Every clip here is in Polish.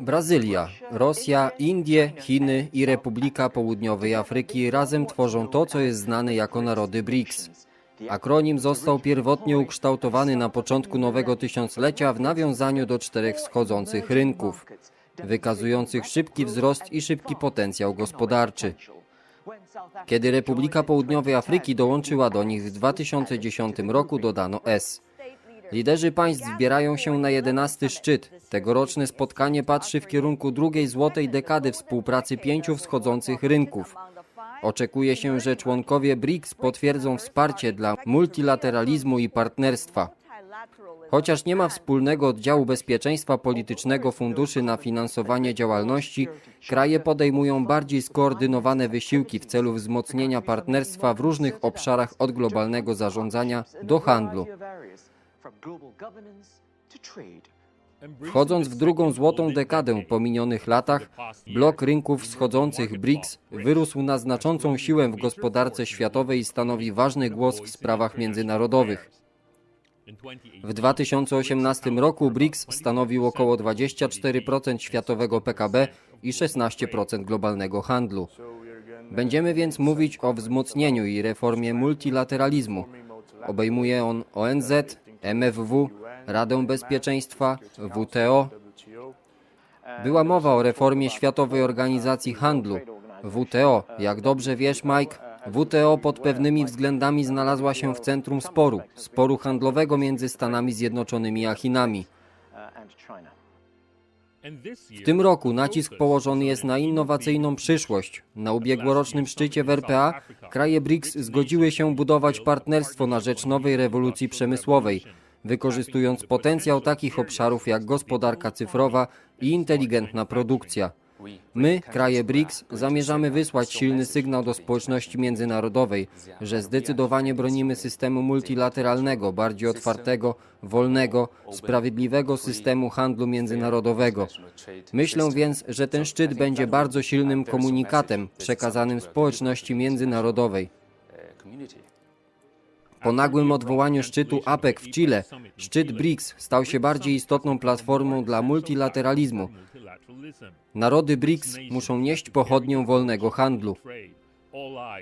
Brazylia, Rosja, Indie, Chiny i Republika Południowej Afryki razem tworzą to, co jest znane jako narody BRICS. Akronim został pierwotnie ukształtowany na początku nowego tysiąclecia w nawiązaniu do czterech schodzących rynków, wykazujących szybki wzrost i szybki potencjał gospodarczy. Kiedy Republika Południowej Afryki dołączyła do nich w 2010 roku, dodano S. Liderzy państw zbierają się na 11 szczyt. Tegoroczne spotkanie patrzy w kierunku drugiej złotej dekady współpracy pięciu wschodzących rynków. Oczekuje się, że członkowie BRICS potwierdzą wsparcie dla multilateralizmu i partnerstwa. Chociaż nie ma wspólnego oddziału bezpieczeństwa politycznego funduszy na finansowanie działalności, kraje podejmują bardziej skoordynowane wysiłki w celu wzmocnienia partnerstwa w różnych obszarach od globalnego zarządzania do handlu. Wchodząc w drugą złotą dekadę po minionych latach, blok rynków wschodzących BRICS wyrósł na znaczącą siłę w gospodarce światowej i stanowi ważny głos w sprawach międzynarodowych. W 2018 roku BRICS stanowił około 24% światowego PKB i 16% globalnego handlu. Będziemy więc mówić o wzmocnieniu i reformie multilateralizmu. Obejmuje on ONZ, MFW, Radę Bezpieczeństwa, WTO. Była mowa o reformie Światowej Organizacji Handlu. WTO, jak dobrze wiesz, Mike, WTO pod pewnymi względami znalazła się w centrum sporu, sporu handlowego między Stanami Zjednoczonymi a Chinami. W tym roku nacisk położony jest na innowacyjną przyszłość. Na ubiegłorocznym szczycie w RPA kraje BRICS zgodziły się budować partnerstwo na rzecz nowej rewolucji przemysłowej, wykorzystując potencjał takich obszarów jak gospodarka cyfrowa i inteligentna produkcja. My, kraje BRICS, zamierzamy wysłać silny sygnał do społeczności międzynarodowej, że zdecydowanie bronimy systemu multilateralnego, bardziej otwartego, wolnego, sprawiedliwego systemu handlu międzynarodowego. Myślę więc, że ten szczyt będzie bardzo silnym komunikatem przekazanym społeczności międzynarodowej. Po nagłym odwołaniu szczytu APEC w Chile, szczyt BRICS stał się bardziej istotną platformą dla multilateralizmu. Narody BRICS muszą nieść pochodnię wolnego handlu.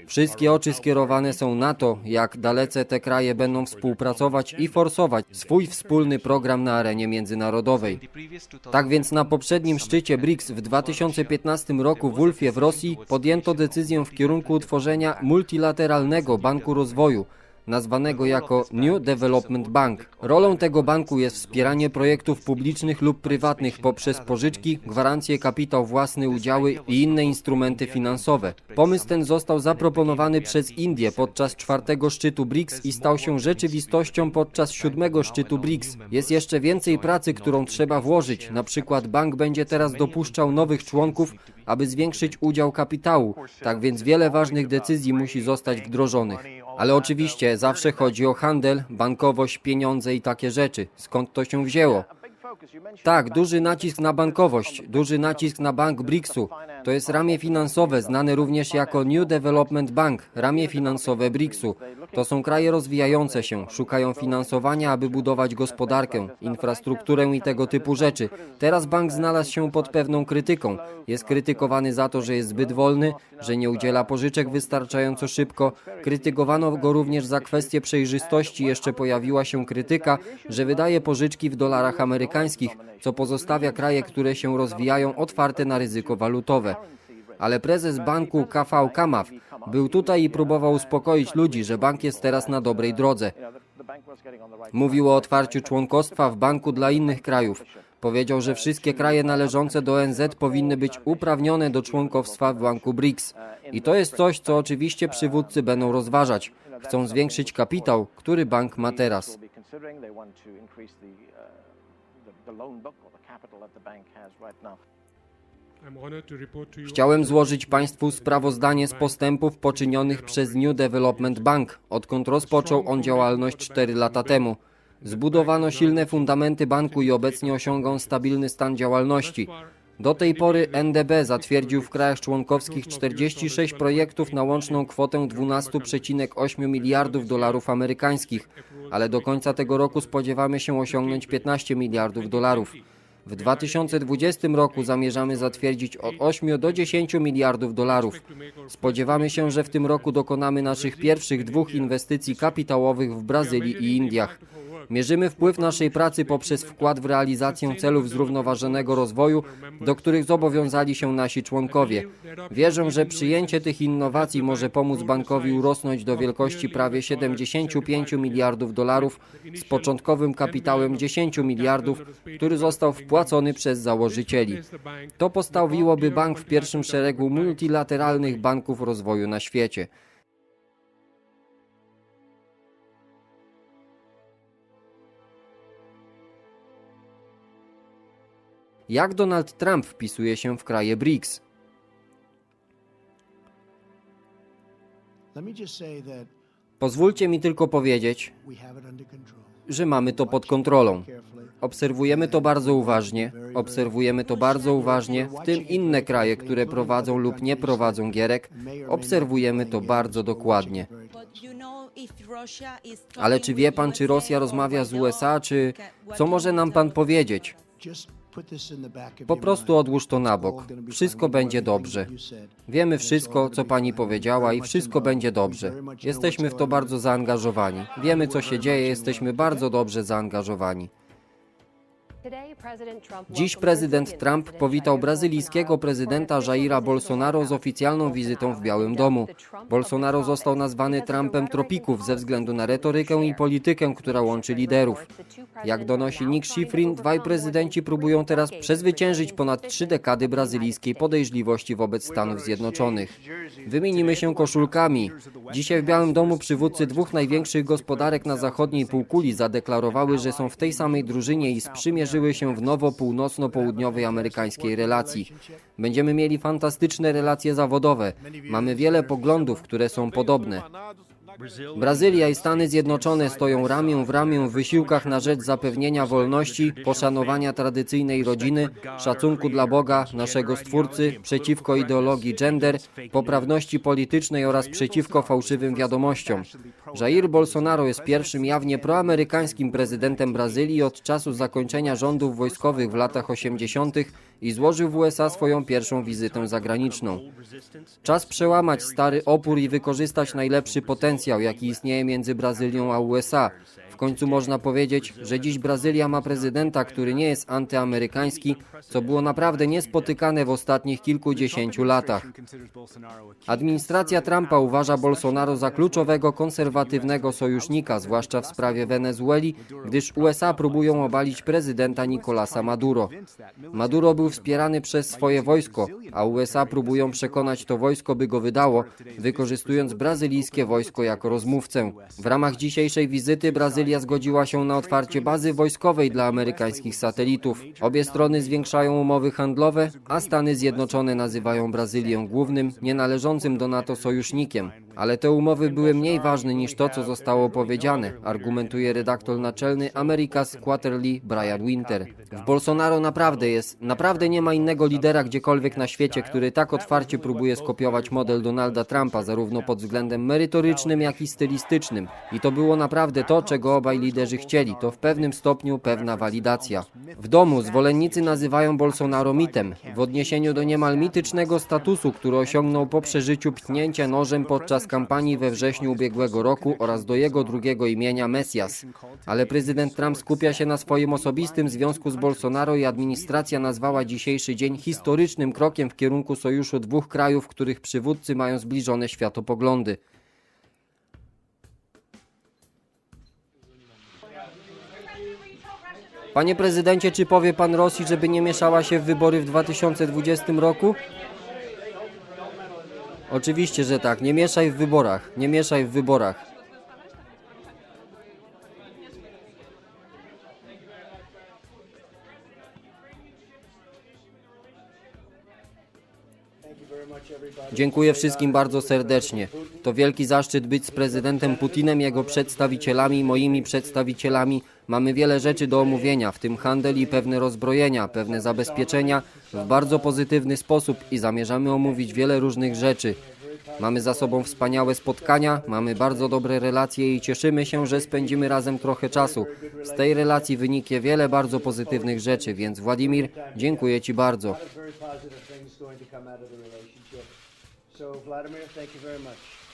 Wszystkie oczy skierowane są na to, jak dalece te kraje będą współpracować i forsować swój wspólny program na arenie międzynarodowej. Tak więc na poprzednim szczycie BRICS w 2015 roku w Ulfie w Rosji podjęto decyzję w kierunku utworzenia multilateralnego banku rozwoju, nazwanego jako New Development Bank. Rolą tego banku jest wspieranie projektów publicznych lub prywatnych poprzez pożyczki, gwarancje, kapitał własny, udziały i inne instrumenty finansowe. Pomysł ten został zaproponowany przez Indię podczas czwartego szczytu BRICS i stał się rzeczywistością podczas siódmego szczytu BRICS. Jest jeszcze więcej pracy, którą trzeba włożyć. Na przykład bank będzie teraz dopuszczał nowych członków, aby zwiększyć udział kapitału. Tak więc wiele ważnych decyzji musi zostać wdrożonych. Ale oczywiście zawsze chodzi o handel, bankowość, pieniądze i takie rzeczy. Skąd to się wzięło? Tak, duży nacisk na bankowość, duży nacisk na bank BRICS-u. To jest ramię finansowe, znane również jako New Development Bank, ramię finansowe BRICS-u. To są kraje rozwijające się, szukają finansowania, aby budować gospodarkę, infrastrukturę i tego typu rzeczy. Teraz bank znalazł się pod pewną krytyką. Jest krytykowany za to, że jest zbyt wolny, że nie udziela pożyczek wystarczająco szybko. Krytykowano go również za kwestię przejrzystości. Jeszcze pojawiła się krytyka, że wydaje pożyczki w dolarach amerykańskich, co pozostawia kraje, które się rozwijają, otwarte na ryzyko walutowe. Ale prezes banku KV Kamaf był tutaj i próbował uspokoić ludzi, że bank jest teraz na dobrej drodze. Mówił o otwarciu członkostwa w banku dla innych krajów. Powiedział, że wszystkie kraje należące do ONZ powinny być uprawnione do członkostwa w banku BRICS. I to jest coś, co oczywiście przywódcy będą rozważać. Chcą zwiększyć kapitał, który bank ma teraz. Chciałem złożyć Państwu sprawozdanie z postępów poczynionych przez New Development Bank, odkąd rozpoczął on działalność 4 lata temu. Zbudowano silne fundamenty banku i obecnie osiąga on stabilny stan działalności. Do tej pory NDB zatwierdził w krajach członkowskich 46 projektów na łączną kwotę 12,8 miliardów dolarów amerykańskich, ale do końca tego roku spodziewamy się osiągnąć 15 miliardów dolarów. W 2020 roku zamierzamy zatwierdzić od 8 do 10 miliardów dolarów. Spodziewamy się, że w tym roku dokonamy naszych pierwszych dwóch inwestycji kapitałowych w Brazylii i Indiach. Mierzymy wpływ naszej pracy poprzez wkład w realizację celów zrównoważonego rozwoju, do których zobowiązali się nasi członkowie. Wierzę, że przyjęcie tych innowacji może pomóc bankowi urosnąć do wielkości prawie 75 miliardów dolarów z początkowym kapitałem 10 miliardów, który został wpłacony przez założycieli. To postawiłoby bank w pierwszym szeregu multilateralnych banków rozwoju na świecie. Jak Donald Trump wpisuje się w kraje BRICS? Pozwólcie mi tylko powiedzieć, że mamy to pod kontrolą. Obserwujemy to bardzo uważnie, obserwujemy to bardzo uważnie, w tym inne kraje, które prowadzą lub nie prowadzą gierek, obserwujemy to bardzo dokładnie. Ale czy wie pan, czy Rosja rozmawia z USA, czy co może nam pan powiedzieć? Po prostu odłóż to na bok. Wszystko będzie dobrze. Wiemy wszystko, co pani powiedziała i wszystko będzie dobrze. Jesteśmy w to bardzo zaangażowani. Wiemy, co się dzieje, jesteśmy bardzo dobrze zaangażowani. Dziś prezydent Trump powitał brazylijskiego prezydenta Jaira Bolsonaro z oficjalną wizytą w Białym Domu. Bolsonaro został nazwany Trumpem tropików ze względu na retorykę i politykę, która łączy liderów. Jak donosi Nick Schifrin, dwaj prezydenci próbują teraz przezwyciężyć ponad trzy dekady brazylijskiej podejrzliwości wobec Stanów Zjednoczonych. Wymienimy się koszulkami. Dzisiaj w Białym Domu przywódcy dwóch największych gospodarek na zachodniej półkuli zadeklarowały, że są w tej samej drużynie i sprzymierzyły się w nowo północno-południowej amerykańskiej relacji. Będziemy mieli fantastyczne relacje zawodowe. Mamy wiele poglądów, które są podobne. Brazylia i Stany Zjednoczone stoją ramię w ramię w wysiłkach na rzecz zapewnienia wolności, poszanowania tradycyjnej rodziny, szacunku dla Boga, naszego Stwórcy, przeciwko ideologii gender, poprawności politycznej oraz przeciwko fałszywym wiadomościom. Jair Bolsonaro jest pierwszym jawnie proamerykańskim prezydentem Brazylii od czasu zakończenia rządów wojskowych w latach 80. i złożył w USA swoją pierwszą wizytę zagraniczną. Czas przełamać stary opór i wykorzystać najlepszy potencjał, jaki istnieje między Brazylią a USA. W końcu można powiedzieć, że dziś Brazylia ma prezydenta, który nie jest antyamerykański, co było naprawdę niespotykane w ostatnich kilkudziesięciu latach. Administracja Trumpa uważa Bolsonaro za kluczowego konserwatywnego sojusznika, zwłaszcza w sprawie Wenezueli, gdyż USA próbują obalić prezydenta Nicolasa Maduro. Maduro był wspierany przez swoje wojsko, a USA próbują przekonać to wojsko, by go wydało, wykorzystując brazylijskie wojsko jako rozmówcę. W ramach dzisiejszej wizyty Brazylia zgodziła się na otwarcie bazy wojskowej dla amerykańskich satelitów. Obie strony zwiększają umowy handlowe, a Stany Zjednoczone nazywają Brazylię głównym, nienależącym do NATO sojusznikiem. Ale te umowy były mniej ważne niż to, co zostało powiedziane, argumentuje redaktor naczelny America's Quarterly Brian Winter. W Bolsonaro naprawdę jest, naprawdę nie ma innego lidera gdziekolwiek na świecie, który tak otwarcie próbuje skopiować model Donalda Trumpa, zarówno pod względem merytorycznym, jak i stylistycznym. I to było naprawdę to, czego obaj liderzy chcieli. To w pewnym stopniu pewna walidacja. W domu zwolennicy nazywają Bolsonaro mitem, w odniesieniu do niemal mitycznego statusu, który osiągnął po przeżyciu pchnięcia nożem podczas kampanii we wrześniu ubiegłego roku oraz do jego drugiego imienia Mesjas. Ale prezydent Trump skupia się na swoim osobistym związku z Bolsonaro i administracja nazwała dzisiejszy dzień historycznym krokiem w kierunku sojuszu dwóch krajów, których przywódcy mają zbliżone światopoglądy. Panie prezydencie, czy powie pan Rosji, żeby nie mieszała się w wybory w 2020 roku? Oczywiście, że tak. Nie mieszaj w wyborach. Nie mieszaj w wyborach. Dziękuję wszystkim bardzo serdecznie. To wielki zaszczyt być z prezydentem Putinem, jego przedstawicielami, moimi przedstawicielami. Mamy wiele rzeczy do omówienia, w tym handel i pewne rozbrojenia, pewne zabezpieczenia w bardzo pozytywny sposób i zamierzamy omówić wiele różnych rzeczy. Mamy za sobą wspaniałe spotkania, mamy bardzo dobre relacje i cieszymy się, że spędzimy razem trochę czasu. Z tej relacji wyniknie wiele bardzo pozytywnych rzeczy, więc Władimir, dziękuję Ci bardzo. So Vladimir, thank you very much.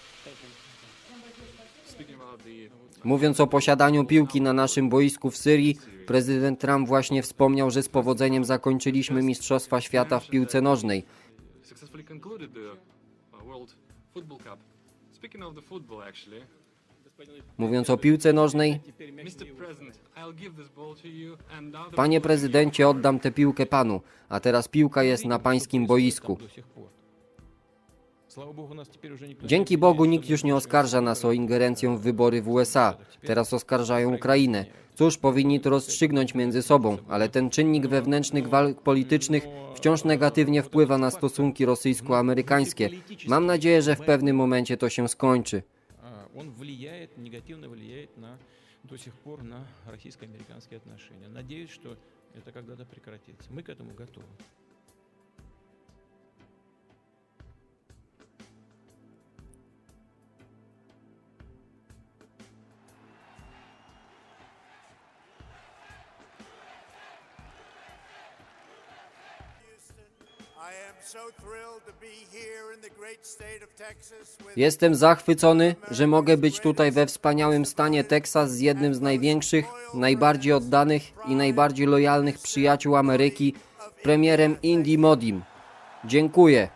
Mówiąc o posiadaniu piłki na naszym boisku w Syrii, prezydent Trump właśnie wspomniał, że z powodzeniem zakończyliśmy Mistrzostwa Świata w piłce nożnej. uh, Mówiąc o piłce nożnej, panie prezydencie, oddam tę piłkę panu, a teraz piłka jest na pańskim boisku. Dzięki Bogu nikt już nie oskarża nas o ingerencję w wybory w USA. Teraz oskarżają Ukrainę. Cóż, powinni to rozstrzygnąć między sobą, ale ten czynnik wewnętrznych walk politycznych wciąż negatywnie wpływa na stosunki rosyjsko-amerykańskie. Mam nadzieję, że w pewnym momencie to się skończy. А, Он влияет, негативно влияет на до сих пор на российско-американские отношения. Надеюсь, что это когда-то прекратится. Мы к этому готовы. Jestem zachwycony, że mogę być tutaj we wspaniałym stanie Teksas z jednym z największych, najbardziej oddanych i najbardziej lojalnych przyjaciół Ameryki, premierem Indy Modim. Dziękuję.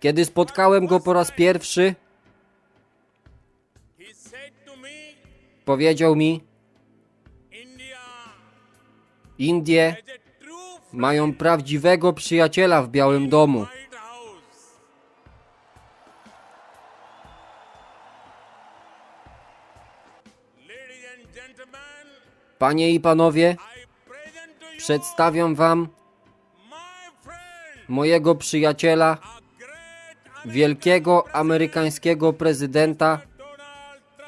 Kiedy spotkałem go po raz pierwszy, powiedział mi: Indie mają prawdziwego przyjaciela w Białym Domu. Panie i panowie, przedstawiam wam mojego przyjaciela, wielkiego amerykańskiego prezydenta,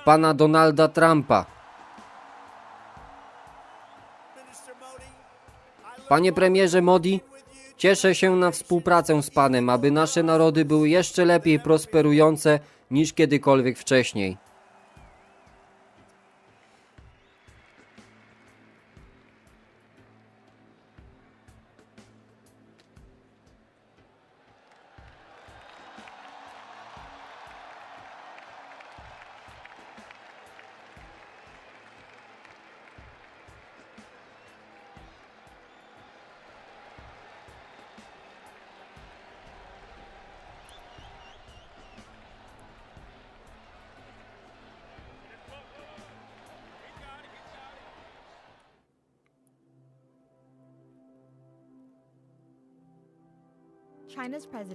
pana Donalda Trumpa. Panie premierze Modi, cieszę się na współpracę z panem, aby nasze narody były jeszcze lepiej prosperujące niż kiedykolwiek wcześniej.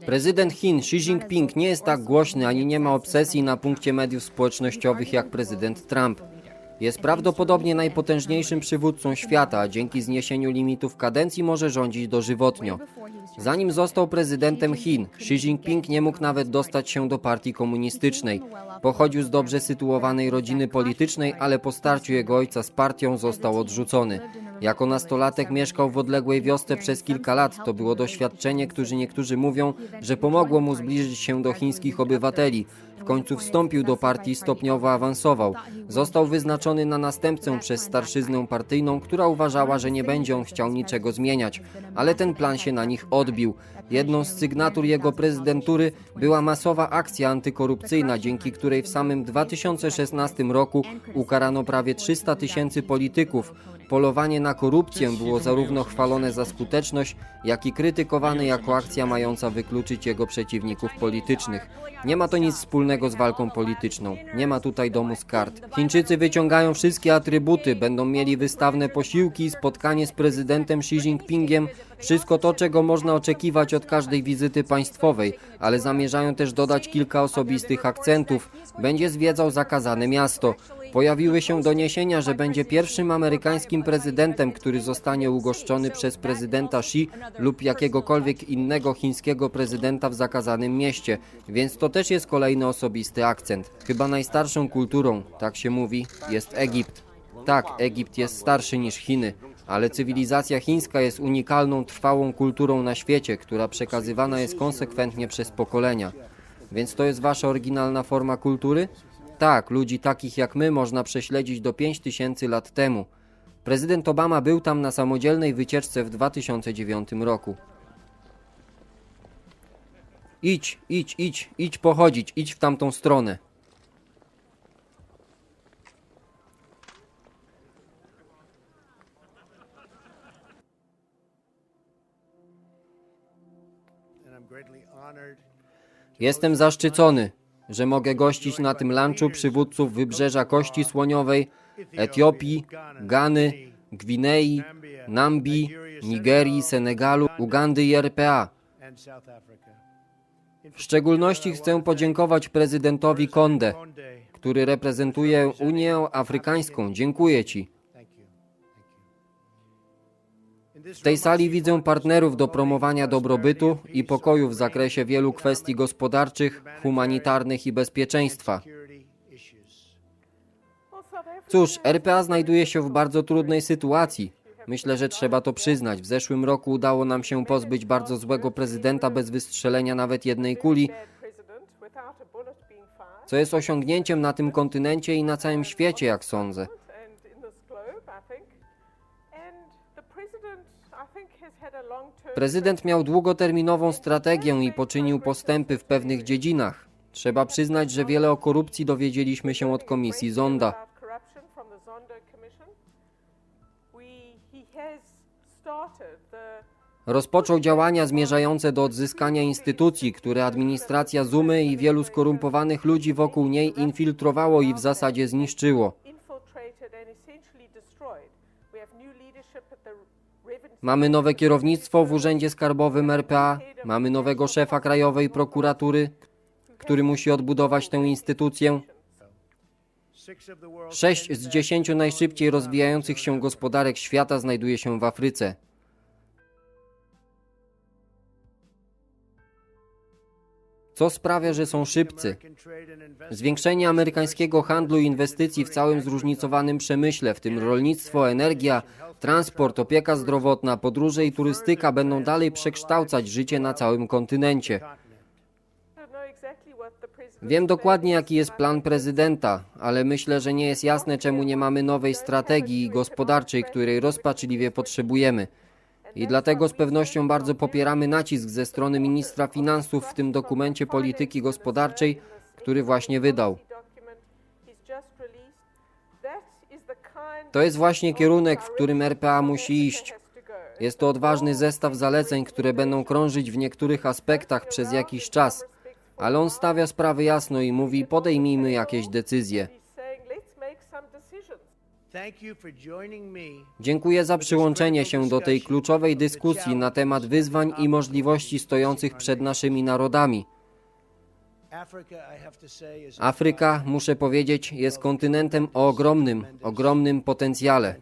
Prezydent Chin Xi Jinping nie jest tak głośny ani nie ma obsesji na punkcie mediów społecznościowych jak prezydent Trump. Jest prawdopodobnie najpotężniejszym przywódcą świata, a dzięki zniesieniu limitów kadencji może rządzić dożywotnio. Zanim został prezydentem Chin, Xi Jinping nie mógł nawet dostać się do partii komunistycznej. Pochodził z dobrze sytuowanej rodziny politycznej, ale po starciu jego ojca z partią został odrzucony. Jako nastolatek mieszkał w odległej wiosce przez kilka lat. To było doświadczenie, którzy niektórzy mówią, że pomogło mu zbliżyć się do chińskich obywateli. W końcu wstąpił do partii i stopniowo awansował. Został wyznaczony na następcę przez starszyznę partyjną, która uważała, że nie będzie on chciał niczego zmieniać, ale ten plan się na nich odbił. Jedną z sygnatur jego prezydentury była masowa akcja antykorupcyjna, dzięki której w samym 2016 roku ukarano prawie 300 tysięcy polityków. Polowanie na korupcję było zarówno chwalone za skuteczność, jak i krytykowane jako akcja mająca wykluczyć jego przeciwników politycznych. Nie ma to nic wspólnego z walką polityczną. Nie ma tutaj domu z kart. Chińczycy wyciągają wszystkie atrybuty, będą mieli wystawne posiłki spotkanie z prezydentem Xi Jinpingiem. Wszystko to, czego można oczekiwać od każdej wizyty państwowej, ale zamierzają też dodać kilka osobistych akcentów. Będzie zwiedzał zakazane miasto. Pojawiły się doniesienia, że będzie pierwszym amerykańskim prezydentem, który zostanie ugoszczony przez prezydenta Xi lub jakiegokolwiek innego chińskiego prezydenta w zakazanym mieście, więc to też jest kolejny osobisty akcent. Chyba najstarszą kulturą, tak się mówi, jest Egipt. Tak, Egipt jest starszy niż Chiny, ale cywilizacja chińska jest unikalną, trwałą kulturą na świecie, która przekazywana jest konsekwentnie przez pokolenia. Więc to jest wasza oryginalna forma kultury? Tak, ludzi takich jak my można prześledzić do 5000 lat temu. Prezydent Obama był tam na samodzielnej wycieczce w 2009 roku. Idź, idź, idź, idź pochodzić, idź w tamtą stronę. Jestem zaszczycony, że mogę gościć na tym lunchu przywódców wybrzeża Kości Słoniowej, Etiopii, Gany, Gwinei, Nambii, Nigerii, Senegalu, Ugandy i RPA. W szczególności chcę podziękować prezydentowi Konde, który reprezentuje Unię Afrykańską. Dziękuję Ci. W tej sali widzę partnerów do promowania dobrobytu i pokoju w zakresie wielu kwestii gospodarczych, humanitarnych i bezpieczeństwa. Cóż, RPA znajduje się w bardzo trudnej sytuacji. Myślę, że trzeba to przyznać. W zeszłym roku udało nam się pozbyć bardzo złego prezydenta bez wystrzelenia nawet jednej kuli, co jest osiągnięciem na tym kontynencie i na całym świecie, jak sądzę. Prezydent miał długoterminową strategię i poczynił postępy w pewnych dziedzinach. Trzeba przyznać, że wiele o korupcji dowiedzieliśmy się od komisji Zonda. Rozpoczął działania zmierzające do odzyskania instytucji, które administracja Zumy i wielu skorumpowanych ludzi wokół niej infiltrowało i w zasadzie zniszczyło. Mamy nowe kierownictwo w Urzędzie Skarbowym RPA, mamy nowego szefa Krajowej Prokuratury, który musi odbudować tę instytucję. Sześć z dziesięciu najszybciej rozwijających się gospodarek świata znajduje się w Afryce. Co sprawia, że są szybcy? Zwiększenie amerykańskiego handlu i inwestycji w całym zróżnicowanym przemyśle, w tym rolnictwo, energia, transport, opieka zdrowotna, podróże i turystyka będą dalej przekształcać życie na całym kontynencie. Wiem dokładnie, jaki jest plan prezydenta, ale myślę, że nie jest jasne, czemu nie mamy nowej strategii gospodarczej, której rozpaczliwie potrzebujemy. I dlatego z pewnością bardzo popieramy nacisk ze strony ministra finansów w tym dokumencie polityki gospodarczej, który właśnie wydał. To jest właśnie kierunek, w którym RPA musi iść. Jest to odważny zestaw zaleceń, które będą krążyć w niektórych aspektach przez jakiś czas, ale on stawia sprawy jasno i mówi podejmijmy jakieś decyzje. Dziękuję za przyłączenie się do tej kluczowej dyskusji na temat wyzwań i możliwości stojących przed naszymi narodami. Afryka, muszę powiedzieć, jest kontynentem o ogromnym, ogromnym potencjale.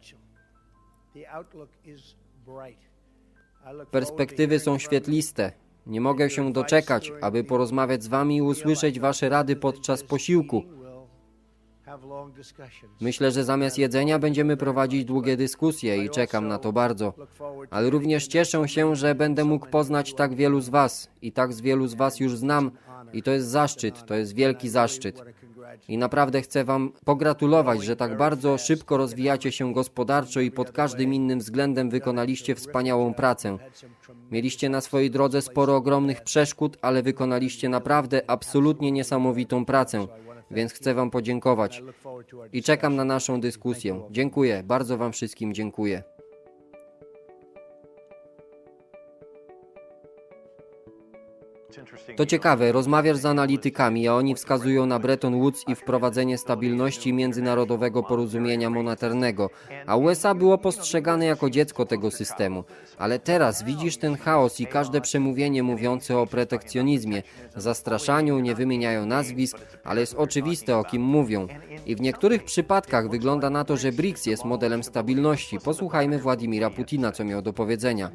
Perspektywy są świetliste. Nie mogę się doczekać, aby porozmawiać z Wami i usłyszeć Wasze rady podczas posiłku. Myślę, że zamiast jedzenia będziemy prowadzić długie dyskusje i czekam na to bardzo. Ale również cieszę się, że będę mógł poznać tak wielu z Was i tak z wielu z Was już znam i to jest zaszczyt, to jest wielki zaszczyt. I naprawdę chcę Wam pogratulować, że tak bardzo szybko rozwijacie się gospodarczo i pod każdym innym względem wykonaliście wspaniałą pracę. Mieliście na swojej drodze sporo ogromnych przeszkód, ale wykonaliście naprawdę absolutnie niesamowitą pracę, więc chcę Wam podziękować. I czekam na naszą dyskusję. Dziękuję, bardzo Wam wszystkim dziękuję. To ciekawe, rozmawiasz z analitykami, a oni wskazują na Bretton Woods i wprowadzenie stabilności międzynarodowego porozumienia monetarnego, a USA było postrzegane jako dziecko tego systemu. Ale teraz widzisz ten chaos i każde przemówienie mówiące o protekcjonizmie, zastraszaniu, nie wymieniają nazwisk, ale jest oczywiste o kim mówią. I w niektórych przypadkach wygląda na to, że BRICS jest modelem stabilności. Posłuchajmy Władimira Putina, co miał do powiedzenia.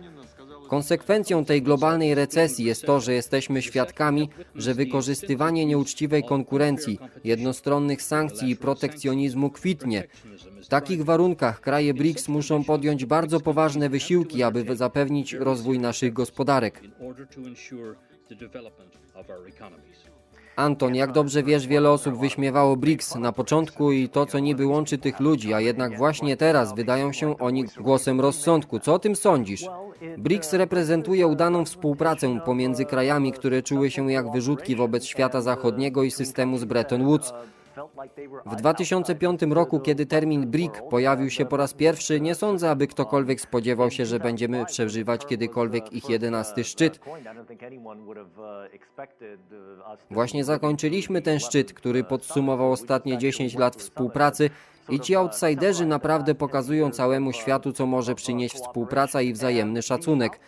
Konsekwencją tej globalnej recesji jest to, że jesteśmy świadkami, że wykorzystywanie nieuczciwej konkurencji, jednostronnych sankcji i protekcjonizmu kwitnie. W takich warunkach kraje BRICS muszą podjąć bardzo poważne wysiłki, aby zapewnić rozwój naszych gospodarek. Anton, jak dobrze wiesz, wiele osób wyśmiewało BRICS na początku i to, co niby łączy tych ludzi, a jednak właśnie teraz wydają się oni głosem rozsądku. Co o tym sądzisz? BRICS reprezentuje udaną współpracę pomiędzy krajami, które czuły się jak wyrzutki wobec świata zachodniego i systemu z Bretton Woods. W 2005 roku, kiedy termin BRIC pojawił się po raz pierwszy, nie sądzę, aby ktokolwiek spodziewał się, że będziemy przeżywać kiedykolwiek ich jedenasty szczyt. Właśnie zakończyliśmy ten szczyt, który podsumował ostatnie 10 lat współpracy i ci outsiderzy naprawdę pokazują całemu światu, co może przynieść współpraca i wzajemny szacunek.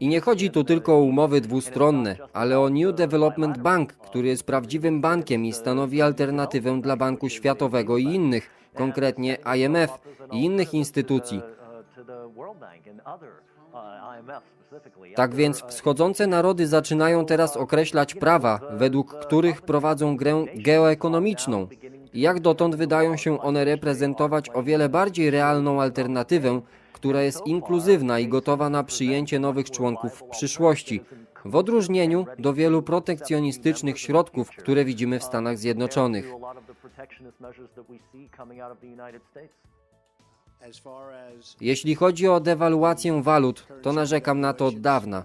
I nie chodzi tu tylko o umowy dwustronne, ale o New Development Bank, który jest prawdziwym bankiem i stanowi alternatywę dla Banku Światowego i innych, konkretnie IMF i innych instytucji. Tak więc wschodzące narody zaczynają teraz określać prawa, według których prowadzą grę geoekonomiczną. Jak dotąd wydają się one reprezentować o wiele bardziej realną alternatywę, która jest inkluzywna i gotowa na przyjęcie nowych członków w przyszłości, w odróżnieniu do wielu protekcjonistycznych środków, które widzimy w Stanach Zjednoczonych. Jeśli chodzi o dewaluację walut, to narzekam na to od dawna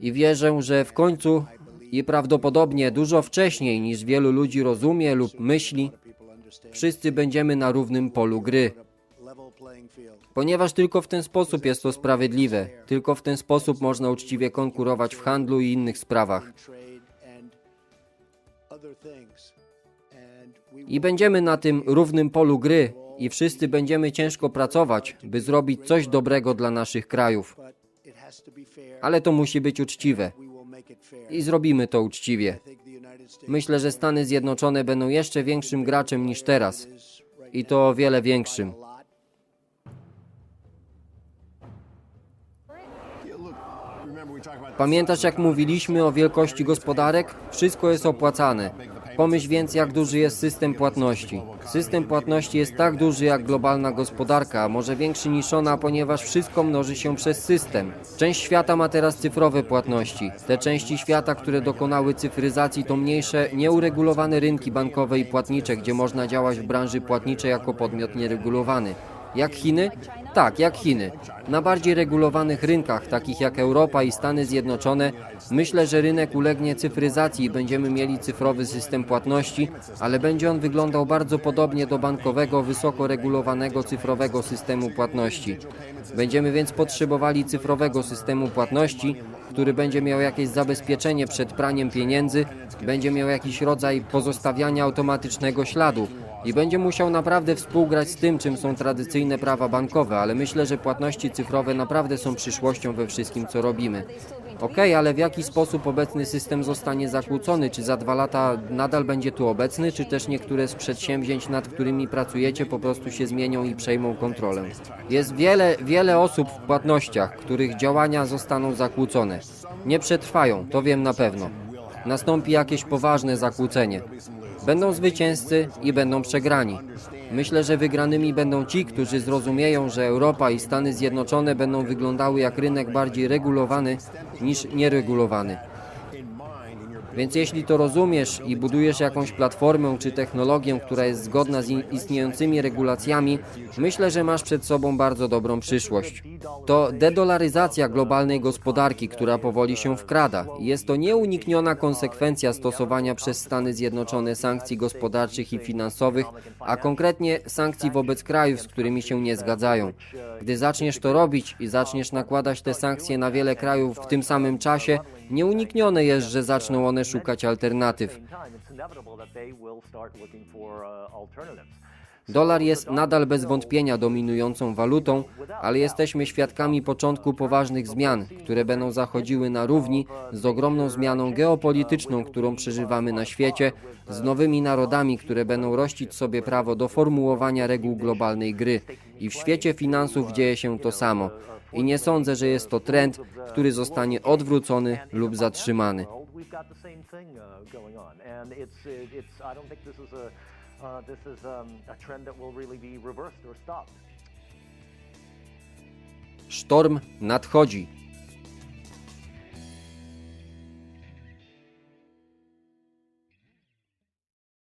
i wierzę, że w końcu i prawdopodobnie dużo wcześniej niż wielu ludzi rozumie lub myśli, wszyscy będziemy na równym polu gry. Ponieważ tylko w ten sposób jest to sprawiedliwe, tylko w ten sposób można uczciwie konkurować w handlu i innych sprawach. I będziemy na tym równym polu gry i wszyscy będziemy ciężko pracować, by zrobić coś dobrego dla naszych krajów. Ale to musi być uczciwe i zrobimy to uczciwie. Myślę, że Stany Zjednoczone będą jeszcze większym graczem niż teraz i to o wiele większym. Pamiętasz jak mówiliśmy o wielkości gospodarek? Wszystko jest opłacane. Pomyśl więc jak duży jest system płatności. System płatności jest tak duży jak globalna gospodarka, może większy niż ona, ponieważ wszystko mnoży się przez system. Część świata ma teraz cyfrowe płatności. Te części świata, które dokonały cyfryzacji to mniejsze, nieuregulowane rynki bankowe i płatnicze, gdzie można działać w branży płatniczej jako podmiot nieregulowany. Jak Chiny? Tak, jak Chiny. Na bardziej regulowanych rynkach, takich jak Europa i Stany Zjednoczone, myślę, że rynek ulegnie cyfryzacji i będziemy mieli cyfrowy system płatności, ale będzie on wyglądał bardzo podobnie do bankowego, wysoko regulowanego cyfrowego systemu płatności. Będziemy więc potrzebowali cyfrowego systemu płatności, który będzie miał jakieś zabezpieczenie przed praniem pieniędzy, będzie miał jakiś rodzaj pozostawiania automatycznego śladu i będzie musiał naprawdę współgrać z tym, czym są tradycyjne prawa bankowe, ale myślę, że płatności cyfrowe naprawdę są przyszłością we wszystkim, co robimy. Okej, ale w jaki sposób obecny system zostanie zakłócony? Czy za dwa lata nadal będzie tu obecny, czy też niektóre z przedsięwzięć, nad którymi pracujecie, po prostu się zmienią i przejmą kontrolę? Jest wiele, wiele osób w płatnościach, których działania zostaną zakłócone. Nie przetrwają, to wiem na pewno. Nastąpi jakieś poważne zakłócenie. Będą zwycięzcy i będą przegrani. Myślę, że wygranymi będą ci, którzy zrozumieją, że Europa i Stany Zjednoczone będą wyglądały jak rynek bardziej regulowany niż nieregulowany. Więc jeśli to rozumiesz i budujesz jakąś platformę czy technologię, która jest zgodna z istniejącymi regulacjami, myślę, że masz przed sobą bardzo dobrą przyszłość. To dedolaryzacja globalnej gospodarki, która powoli się wkrada. Jest to nieunikniona konsekwencja stosowania przez Stany Zjednoczone sankcji gospodarczych i finansowych, a konkretnie sankcji wobec krajów, z którymi się nie zgadzają. Gdy zaczniesz to robić i zaczniesz nakładać te sankcje na wiele krajów w tym samym czasie, nieuniknione jest, że zaczną one szukać alternatyw. Dolar jest nadal bez wątpienia dominującą walutą, ale jesteśmy świadkami początku poważnych zmian, które będą zachodziły na równi z ogromną zmianą geopolityczną, którą przeżywamy na świecie, z nowymi narodami, które będą rościć sobie prawo do formułowania reguł globalnej gry. I w świecie finansów dzieje się to samo. I nie sądzę, że jest to trend, który zostanie odwrócony lub zatrzymany. Sztorm nadchodzi.